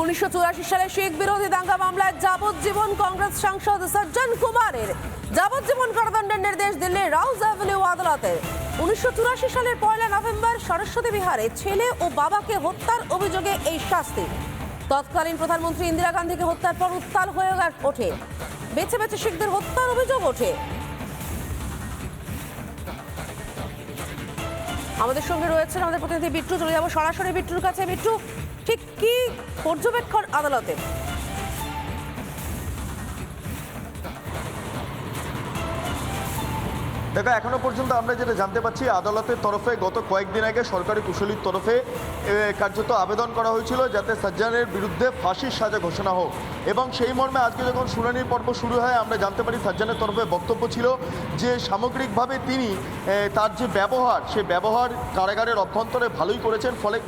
উনিশশো চুরাশি সালে শিখ বিরোধী দাঙ্গা মামলায় যাবজ্জীবন কংগ্রেস সাংসদ সজ্জন কুমারের। যাবজ্জীবন কারাদণ্ডের নির্দেশ দিল্লির রাউজ অ্যাভিনিউ আদালতের উনিশশো সালের পয়লা নভেম্বর সরস্বতী বিহারে ছেলে ও বাবাকে হত্যার অভিযোগে এই শাস্তি। তৎকালীন প্রধানমন্ত্রী ইন্দিরা গান্ধীকে হত্যার পর উত্তাল হয়ে ওঠে। বেছে বেছে শিখদের হত্যার অভিযোগ ওঠে। আমাদের সঙ্গে রয়েছেন আমাদের প্রতিনিধি বিট্টু, চলে যাব সরাসরি। বিট্টুর কাছে। বিট্টু ঠিক কি পর্যবেক্ষণ আদালতে? দেখো এখনও পর্যন্ত আমরা যেটা জানতে পাচ্ছি আদালতের তরফে গত কয়েকদিন আগে সরকারি কুশলীর তরফে কার্যত আবেদন করা হয়েছিল যাতে সাজ্জানের বিরুদ্ধে ফাঁসির সাজা ঘোষণা হোক। এবং সেই মর্মে আজকে যখন শুনানির পর্ব শুরু হয়, আমরা জানতে পারি সাজ্জানের তরফে বক্তব্য ছিল যে, সামগ্রিকভাবে তিনি তার যে ব্যবহার, সে ব্যবহার কারাগারের অভ্যন্তরে ভালোই করেছেন, ফলে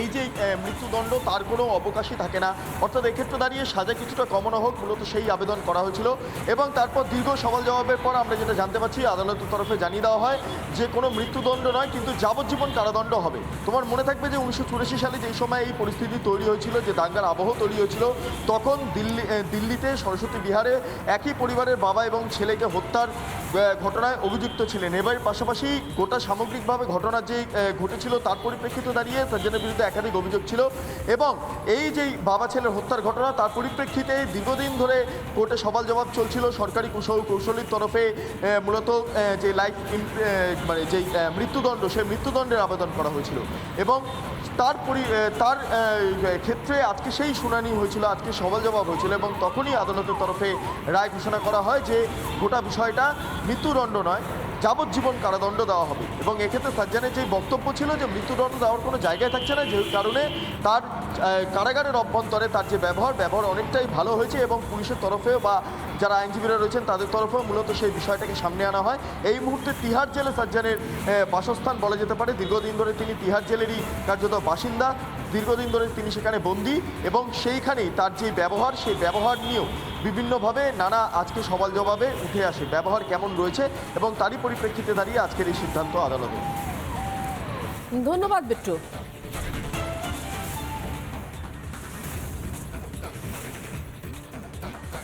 এই যে মৃত্যুদণ্ড, তার কোনো অবকাশই থাকে না। অর্থাৎ এক্ষেত্রে দাঁড়িয়ে সাজা কিছুটা কমানো হোক, মূলত সেই আবেদন করা হয়েছিল। এবং তারপর দীর্ঘ সওয়াল জবাবের পর আমরা যেটা জানতে পারছি আদালতের তরফে জানিয়ে দেওয়া হয় যে কোনো মৃত্যুদণ্ড নয়, কিন্তু যাবজ্জীবন কারাদণ্ড হবে। তোমার মনে থাকবে যে উনিশশো চুরাশি সালে যেই সময় এই পরিস্থিতি তৈরি হয়েছিল, যে দাঙ্গার আবহ তৈরি হয়েছিল, তখন দিল্লি দিল্লিতে সরস্বতী বিহারে একই পরিবারের বাবা এবং ছেলেকে হত্যার ঘটনায় অভিযুক্ত ছিলেন। এবার পাশাপাশি গোটা সামগ্রিকভাবে ঘটনা যে ঘটেছিল তার পরিপ্রেক্ষিতে দাঁড়িয়ে সাজ্জানের বিরুদ্ধে একাধিক অভিযোগ ছিল এবং এই যে বাবা ছেলের হত্যার ঘটনা তার পরিপ্রেক্ষিতে দীর্ঘদিন ধরে কোর্টে সবাল জবাব চলছিল। সরকারি কৌশল কৌশলীর তরফে মূলত যে লাইফ মানে যে মৃত্যুদণ্ড, সেই মৃত্যুদণ্ডের আবেদন করা হয়েছিল এবং তার পরি তার ক্ষেত্রে আজকে সেই শুনানি হয়েছিল, আজকে সবাল জবাব হয়েছিল এবং তখনই আদালতের তরফে রায় ঘোষণা করা হয় যে গোটা বিষয়টা মৃত্যুদণ্ড নয়, যাবজ্জীবন কারাদণ্ড দেওয়া হবে। এবং এক্ষেত্রে সাজ্জানের যেই বক্তব্য ছিল যে মৃত্যুদণ্ড দেওয়ার কোনো জায়গায় থাকছে না, যে কারণে তার কারাগারের অভ্যন্তরে তার যে ব্যবহার ব্যবহার অনেকটাই ভালো হয়েছে এবং পুলিশের তরফেও বা যারা আইনজীবীরা রয়েছেন তাদের তরফেও মূলত সেই বিষয়টাকে সামনে আনা হয়। এই মুহূর্তে তিহার জেলে সাজ্জানের বাসস্থান বলা যেতে পারে। দীর্ঘদিন ধরে তিনি তিহার জেলেরই কার্যত বাসিন্দা। দীর্ঘদিন ধরে তিনি সেখানে বন্দী এবং সেইখানেই তার যে ব্যবহার, সেই ব্যবহার নিয়েও বিভিন্নভাবে নানা আজকে সবাল জবাবে উঠে আসে। ব্যবহার কেমন রয়েছে এবং তারই পরিপ্রেক্ষিতে দাঁড়িয়ে আজকের এই সিদ্ধান্ত আদালতে। ধন্যবাদ বিট্টু।